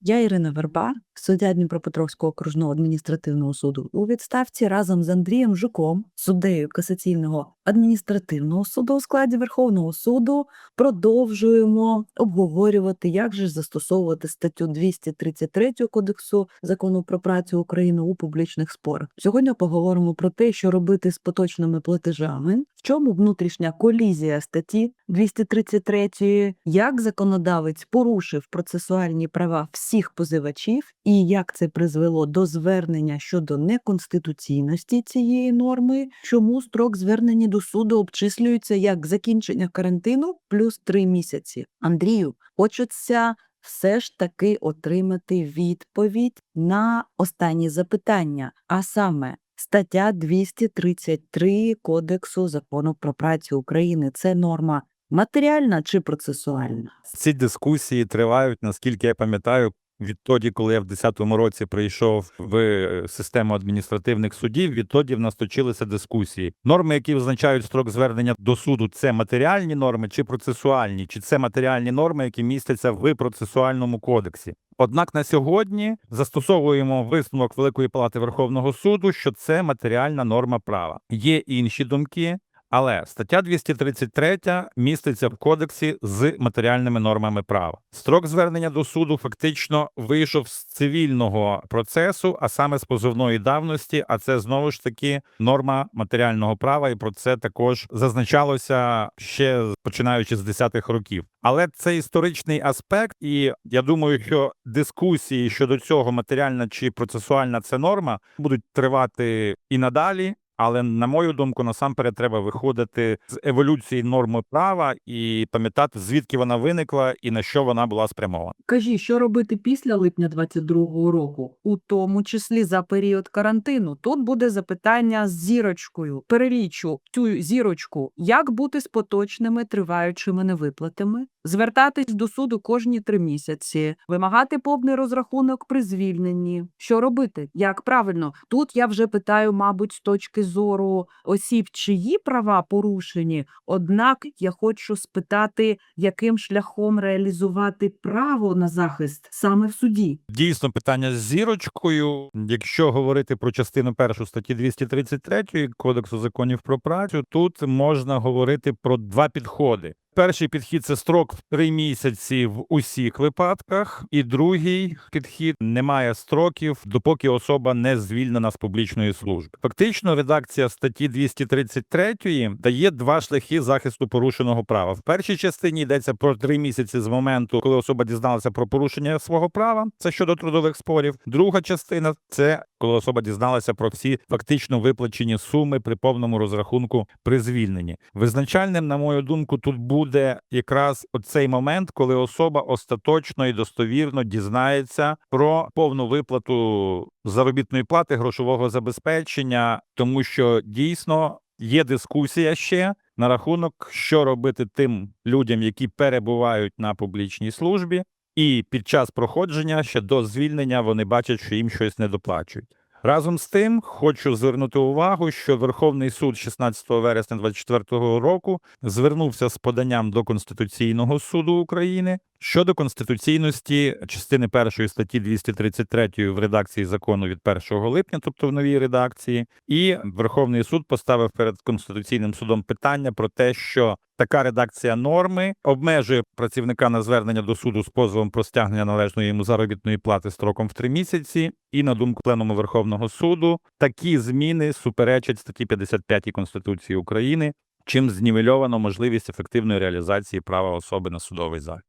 Я Ірина Верба, суддя Дніпропетровського окружного адміністративного суду у відставці разом з Андрієм Жуком, суддею касаційного адміністративного суду у складі Верховного суду, продовжуємо обговорювати, як же застосовувати статтю 233 Кодексу закону про працю України у публічних спорах. Сьогодні поговоримо про те, що робити з поточними платежами, в чому внутрішня колізія статті 233, як законодавець порушив процесуальні права всіх позивачів, і як це призвело до звернення щодо неконституційності цієї норми, чому строк звернення до суду обчислюється як закінчення карантину плюс три місяці. Андрію, хочеться все ж таки отримати відповідь на останні запитання, а саме. Стаття 233 Кодексу закону про працю України це норма матеріальна чи процесуальна? Ці дискусії тривають, наскільки я пам'ятаю, відтоді, коли я в 10-му році прийшов в е, систему адміністративних судів, відтоді в нас точилися дискусії. Норми, які визначають строк звернення до суду, це матеріальні норми чи процесуальні, чи це матеріальні норми, які містяться в процесуальному кодексі. Однак на сьогодні застосовуємо висновок Великої палати Верховного суду, що це матеріальна норма права. Є інші думки. Але стаття 233 міститься в кодексі з матеріальними нормами права. Строк звернення до суду фактично вийшов з цивільного процесу, а саме з позовної давності. А це знову ж таки норма матеріального права, і про це також зазначалося ще починаючи з 10-х років. Але це історичний аспект, і я думаю, що дискусії щодо цього матеріальна чи процесуальна це норма будуть тривати і надалі. Але на мою думку, насамперед треба виходити з еволюції норми права і пам'ятати, звідки вона виникла і на що вона була спрямована. Кажі, що робити після липня 22-го року, у тому числі за період карантину. Тут буде запитання з зірочкою. Перелічу цю зірочку, як бути з поточними триваючими невиплатами, звертатись до суду кожні три місяці, вимагати повний розрахунок при звільненні. Що робити? Як правильно? Тут я вже питаю, мабуть, з точки зору осіб, чиї права порушені. Однак я хочу спитати, яким шляхом реалізувати право на захист саме в суді. Дійсно, питання з зірочкою. Якщо говорити про частину першу статті 233 Кодексу законів про працю, тут можна говорити про два підходи. Перший підхід це строк три місяці в усіх випадках, і другий підхід немає строків, допоки особа не звільнена з публічної служби. Фактично, редакція статті 233 дає два шляхи захисту порушеного права. В першій частині йдеться про три місяці з моменту, коли особа дізналася про порушення свого права. Це щодо трудових спорів. Друга частина це коли особа дізналася про всі фактично виплачені суми при повному розрахунку при звільненні. Визначальним, на мою думку, тут буде якраз оцей момент, коли особа остаточно і достовірно дізнається про повну виплату заробітної плати, грошового забезпечення, тому що дійсно є дискусія ще. На рахунок, що робити тим людям, які перебувають на публічній службі, і під час проходження ще до звільнення вони бачать, що їм щось не доплачують. Разом з тим, хочу звернути увагу, що Верховний суд 16 вересня 2024 року звернувся з поданням до Конституційного суду України щодо конституційності частини першої статті 233 в редакції закону від 1 липня, тобто в новій редакції, і Верховний суд поставив перед конституційним судом питання про те, що така редакція норми обмежує працівника на звернення до суду з позовом про стягнення належної йому заробітної плати строком в три місяці. І на думку пленуму Верховного суду, такі зміни суперечать статті 55 Конституції України, чим знівельовано можливість ефективної реалізації права особи на судовий захист.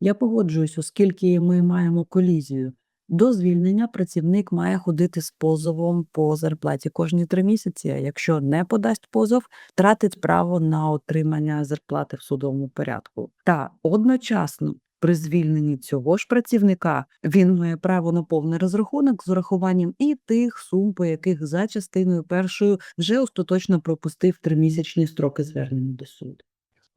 Я погоджуюсь, оскільки ми маємо колізію. До звільнення працівник має ходити з позовом по зарплаті кожні три місяці. А якщо не подасть позов, втратить право на отримання зарплати в судовому порядку. Та одночасно При звільненні цього ж працівника він має право на повний розрахунок з урахуванням і тих сум, по яких за частиною першою вже остаточно пропустив тримісячні строки звернення до суду.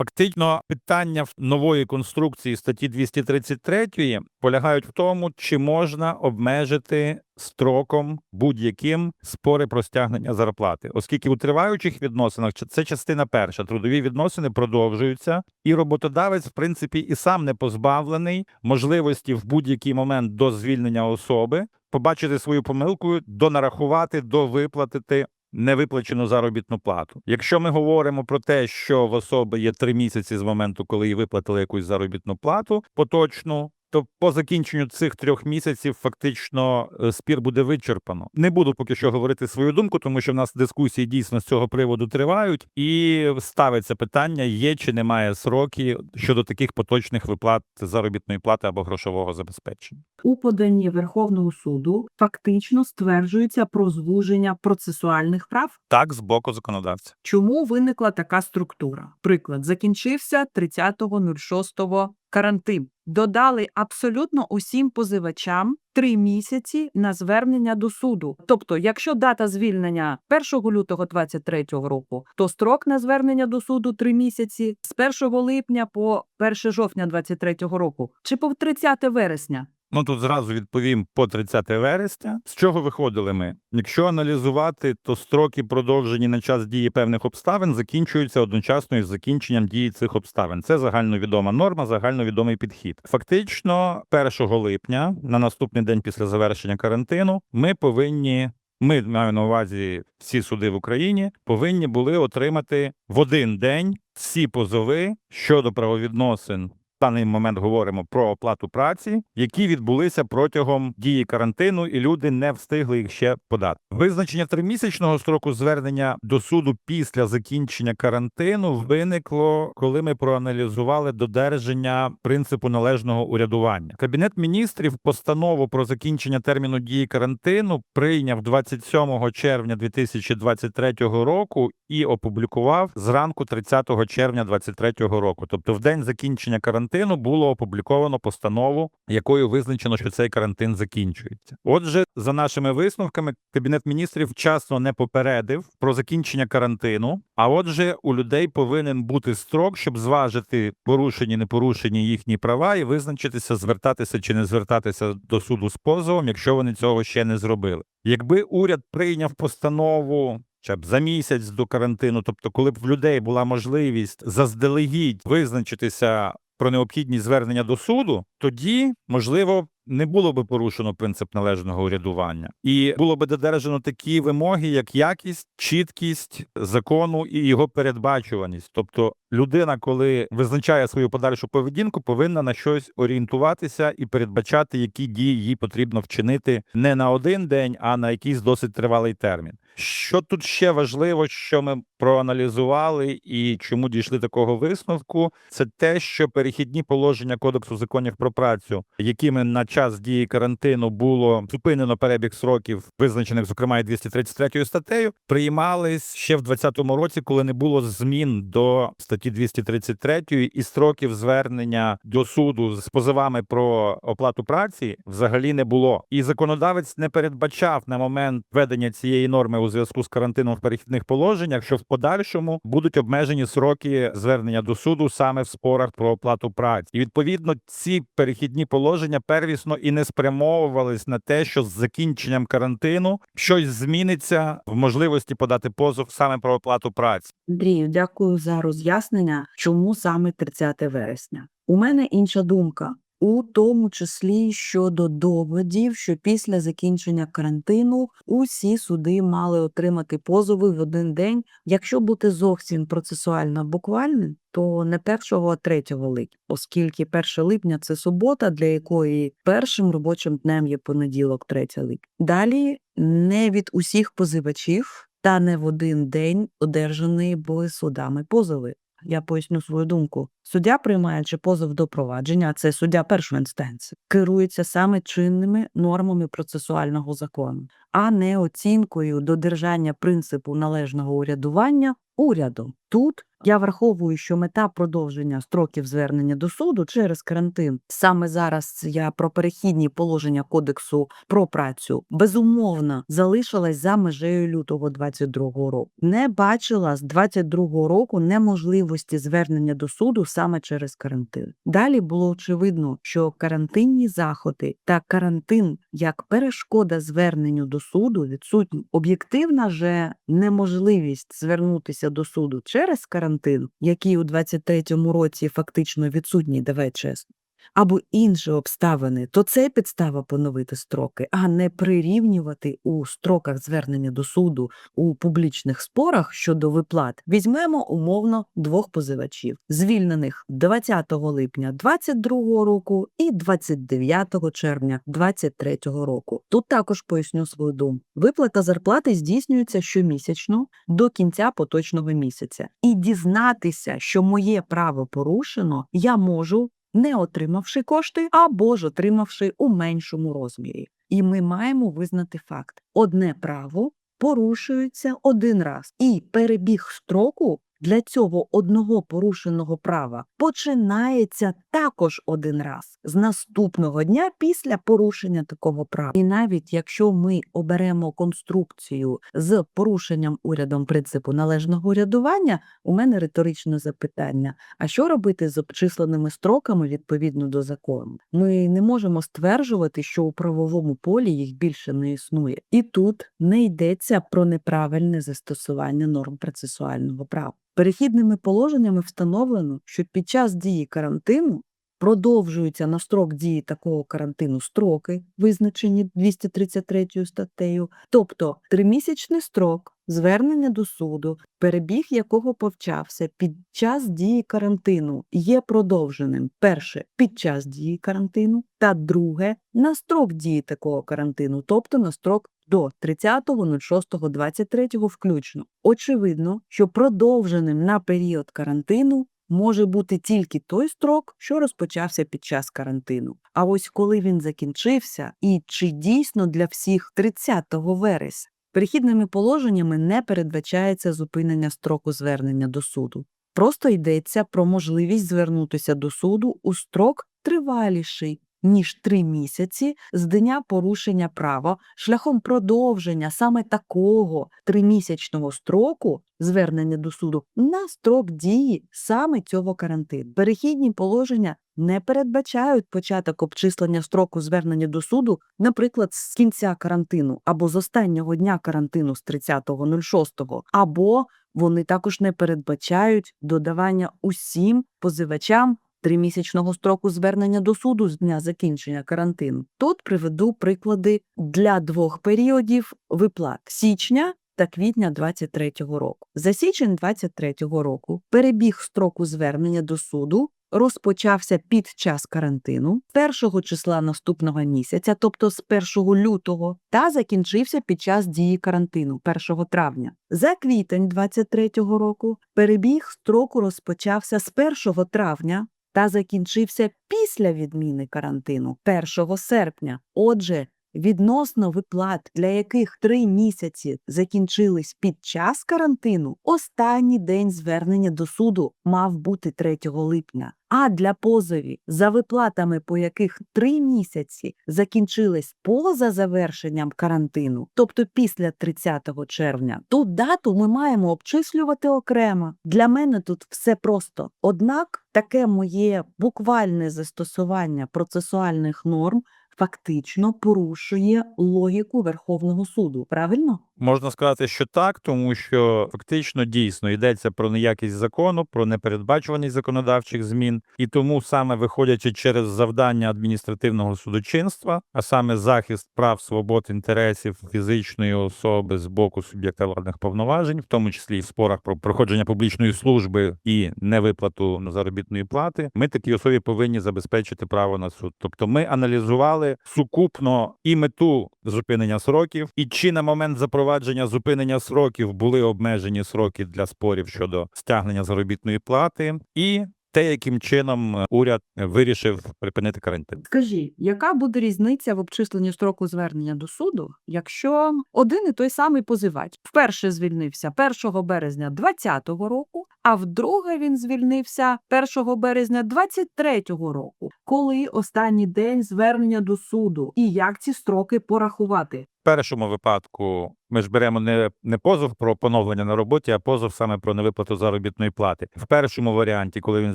Фактично, питання нової конструкції статті 233 полягають в тому, чи можна обмежити строком будь-яким спори про стягнення зарплати, оскільки у триваючих відносинах це частина перша, трудові відносини продовжуються, і роботодавець, в принципі, і сам не позбавлений можливості в будь-який момент до звільнення особи побачити свою помилку, донарахувати, довиплатити невиплачену заробітну плату. Якщо ми говоримо про те, що в особи є три місяці з моменту, коли їй виплатили якусь заробітну плату поточну. То по закінченню цих трьох місяців фактично е, спір буде вичерпано. Не буду поки що говорити свою думку, тому що в нас дискусії дійсно з цього приводу тривають, і ставиться питання: є чи немає сроки щодо таких поточних виплат заробітної плати або грошового забезпечення. У поданні Верховного суду фактично стверджується про звуження процесуальних прав. Так, з боку законодавця. Чому виникла така структура? Приклад закінчився 30.06 карантин. Додали абсолютно усім позивачам три місяці на звернення до суду. Тобто, якщо дата звільнення 1 лютого 2023 року, то строк на звернення до суду три місяці з 1 липня по 1 жовтня 2023 року, чи по 30 вересня. Ну тут зразу відповім по 30 вересня. З чого виходили ми? Якщо аналізувати, то строки, продовжені на час дії певних обставин, закінчуються одночасно із закінченням дії цих обставин. Це загальновідома норма, загальновідомий підхід. Фактично, 1 липня, на наступний день після завершення карантину, ми повинні. Ми маю на увазі всі суди в Україні повинні були отримати в один день всі позови щодо правовідносин в даний момент говоримо про оплату праці, які відбулися протягом дії карантину, і люди не встигли їх ще подати. Визначення тримісячного строку звернення до суду після закінчення карантину виникло, коли ми проаналізували додержання принципу належного урядування. Кабінет міністрів постанову про закінчення терміну дії карантину прийняв 27 червня 2023 року і опублікував зранку 30 червня 2023 року. Тобто, в день закінчення карантину було опубліковано постанову, якою визначено, що цей карантин закінчується. Отже, за нашими висновками, кабінет міністрів вчасно не попередив про закінчення карантину. А отже, у людей повинен бути строк, щоб зважити порушені, не порушені їхні права і визначитися, звертатися чи не звертатися до суду з позовом, якщо вони цього ще не зробили. Якби уряд прийняв постанову. Хоча б за місяць до карантину, тобто, коли б в людей була можливість заздалегідь визначитися про необхідність звернення до суду, тоді можливо не було би порушено принцип належного урядування, і було би додержано такі вимоги, як якість, чіткість закону і його передбачуваність. Тобто, людина, коли визначає свою подальшу поведінку, повинна на щось орієнтуватися і передбачати, які дії їй потрібно вчинити не на один день, а на якийсь досить тривалий термін. Що тут ще важливо, що ми проаналізували і чому дійшли такого висновку, це те, що перехідні положення Кодексу законів про працю, якими на час дії карантину було зупинено перебіг сроків, визначених зокрема і 233 статтею, приймались ще в 2020 році, коли не було змін до статті 233 і строків звернення до суду з позовами про оплату праці взагалі не було. І законодавець не передбачав на момент введення цієї норми у зв'язку з карантином в перехідних положеннях, що в подальшому будуть обмежені сроки звернення до суду саме в спорах про оплату праці. І відповідно ці перехідні положення первісно і не спрямовувались на те, що з закінченням карантину щось зміниться в можливості подати позов саме про оплату праці. Андрію, дякую за роз'яснення, чому саме 30 вересня. У мене інша думка. У тому числі щодо доводів, що після закінчення карантину усі суди мали отримати позови в один день. Якщо бути зовсім процесуально буквальним, то не 1, а 3 липня, оскільки 1 липня це субота, для якої першим робочим днем є понеділок, 3 липня. Далі не від усіх позивачів та не в один день одержані були судами позови. Я поясню свою думку. Суддя, приймаючи позов до провадження, це суддя першої інстанції, керується саме чинними нормами процесуального закону, а не оцінкою додержання принципу належного урядування урядом. Тут я враховую, що мета продовження строків звернення до суду через карантин. Саме зараз я про перехідні положення кодексу про працю безумовно залишилась за межею лютого 22 року. Не бачила з 22 року неможливості звернення до суду саме через карантин. Далі було очевидно, що карантинні заходи та карантин як перешкода зверненню до суду відсутні. Об'єктивна же неможливість звернутися до суду через карантин, який у 23-му році фактично відсутній, давай чесно. Або інші обставини, то це підстава поновити строки, а не прирівнювати у строках звернення до суду у публічних спорах щодо виплат. Візьмемо умовно двох позивачів, звільнених 20 липня 22 року і 29 червня 23 року. Тут також поясню свою думку. Виплата зарплати здійснюється щомісячно до кінця поточного місяця. І дізнатися, що моє право порушено, я можу не отримавши кошти або ж отримавши у меншому розмірі. І ми маємо визнати факт: одне право порушується один раз, і перебіг строку для цього одного порушеного права починається також один раз з наступного дня після порушення такого права. І навіть якщо ми оберемо конструкцію з порушенням урядом принципу належного урядування, у мене риторичне запитання: а що робити з обчисленими строками відповідно до закону? Ми не можемо стверджувати, що у правовому полі їх більше не існує. І тут не йдеться про неправильне застосування норм процесуального права. Перехідними положеннями встановлено, що під час дії карантину продовжуються на строк дії такого карантину строки, визначені 233 статтею, тобто тримісячний строк звернення до суду, перебіг якого повчався під час дії карантину, є продовженим перше під час дії карантину, та друге на строк дії такого карантину, тобто на строк до 30.06.23 включно. Очевидно, що продовженим на період карантину може бути тільки той строк, що розпочався під час карантину. А ось коли він закінчився, і чи дійсно для всіх 30 вересня. Перехідними положеннями не передбачається зупинення строку звернення до суду. Просто йдеться про можливість звернутися до суду у строк триваліший, ніж три місяці з дня порушення права шляхом продовження саме такого тримісячного строку звернення до суду на строк дії саме цього карантину. Перехідні положення не передбачають початок обчислення строку звернення до суду, наприклад, з кінця карантину або з останнього дня карантину з 30.06, або вони також не передбачають додавання усім позивачам тримісячного строку звернення до суду з дня закінчення карантину. Тут приведу приклади для двох періодів виплат січня. Та квітня 23-го року. За січень 23-го року перебіг строку звернення до суду розпочався під час карантину першого числа наступного місяця, тобто з 1 лютого, та закінчився під час дії карантину 1 травня. За квітень 23-го року перебіг строку розпочався з 1 травня та закінчився після відміни карантину 1 серпня. Отже, Відносно виплат, для яких три місяці закінчились під час карантину, останній день звернення до суду мав бути 3 липня. А для позовів, за виплатами по яких три місяці закінчились поза завершенням карантину, тобто після 30 червня, ту дату ми маємо обчислювати окремо. Для мене тут все просто. Однак таке моє буквальне застосування процесуальних норм фактично порушує логіку Верховного суду. Правильно? Можна сказати, що так, тому що фактично дійсно йдеться про неякість закону, про непередбачуваність законодавчих змін, і тому саме виходячи через завдання адміністративного судочинства, а саме захист прав, свобод, інтересів фізичної особи з боку суб'єкта владних повноважень, в тому числі і в спорах про проходження публічної служби і невиплату заробітної плати, ми такій особі повинні забезпечити право на суд. Тобто, ми аналізували сукупно і мету зупинення сроків, і чи на момент запровадження зупинення сроків були обмежені сроки для спорів щодо стягнення заробітної плати, і те, яким чином е, уряд вирішив припинити карантин. Скажи, яка буде різниця в обчисленні строку звернення до суду, якщо один і той самий позивач вперше звільнився 1 березня 2020 року, а вдруге він звільнився 1 березня 2023 року, коли останній день звернення до суду, і як ці строки порахувати? Першому випадку ми ж беремо не, не позов про поновлення на роботі, а позов саме про невиплату заробітної плати. В першому варіанті, коли він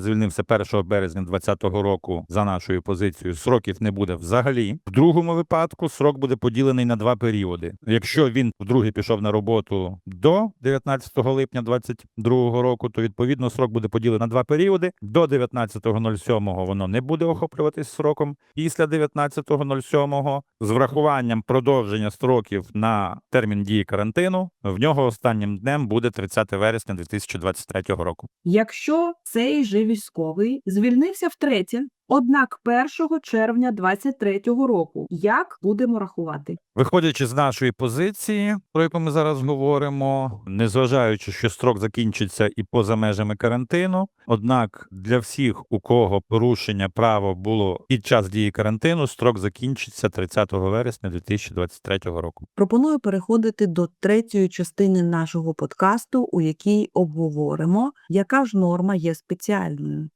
звільнився 1 березня 2020 року, за нашою позицією, сроків не буде взагалі. В другому випадку срок буде поділений на два періоди. Якщо він вдруге пішов на роботу до 19 липня 2022 року, то відповідно срок буде поділений на два періоди. До 19.07 воно не буде охоплюватись сроком. Після 19.07 з врахуванням продовження строків на термін дії карантину в нього останнім днем буде 30 вересня 2023 року. Якщо цей же військовий звільнився втретє, однак 1 червня 2023 року, як будемо рахувати? Виходячи з нашої позиції, про яку ми зараз говоримо, незважаючи, що строк закінчиться і поза межами карантину, однак для всіх, у кого порушення права було під час дії карантину, строк закінчиться 30 вересня 2023 року. Пропоную переходити до третьої частини нашого подкасту, у якій обговоримо, яка ж норма є спеціальною.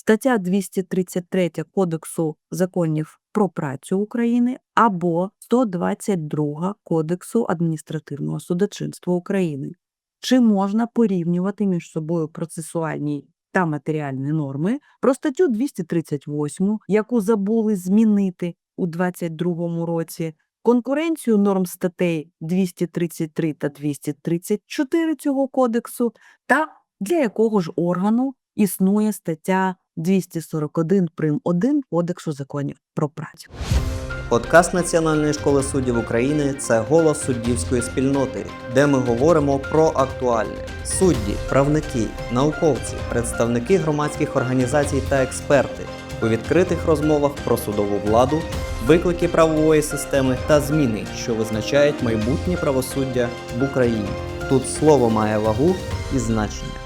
Стаття 233 Кодексу законів про працю України або 122 Кодексу адміністративного судочинства України. Чи можна порівнювати між собою процесуальні та матеріальні норми про статтю 238, яку забули змінити у 2022 році, конкуренцію норм статей 233 та 234 цього кодексу, та для якого ж органу існує стаття 241 прим. 1 Кодексу законів про працю. Подкаст Національної школи суддів України це голос суддівської спільноти, де ми говоримо про актуальне. Судді, правники, науковці, представники громадських організацій та експерти у відкритих розмовах про судову владу, виклики правової системи та зміни, що визначають майбутнє правосуддя в Україні. Тут слово має вагу і значення.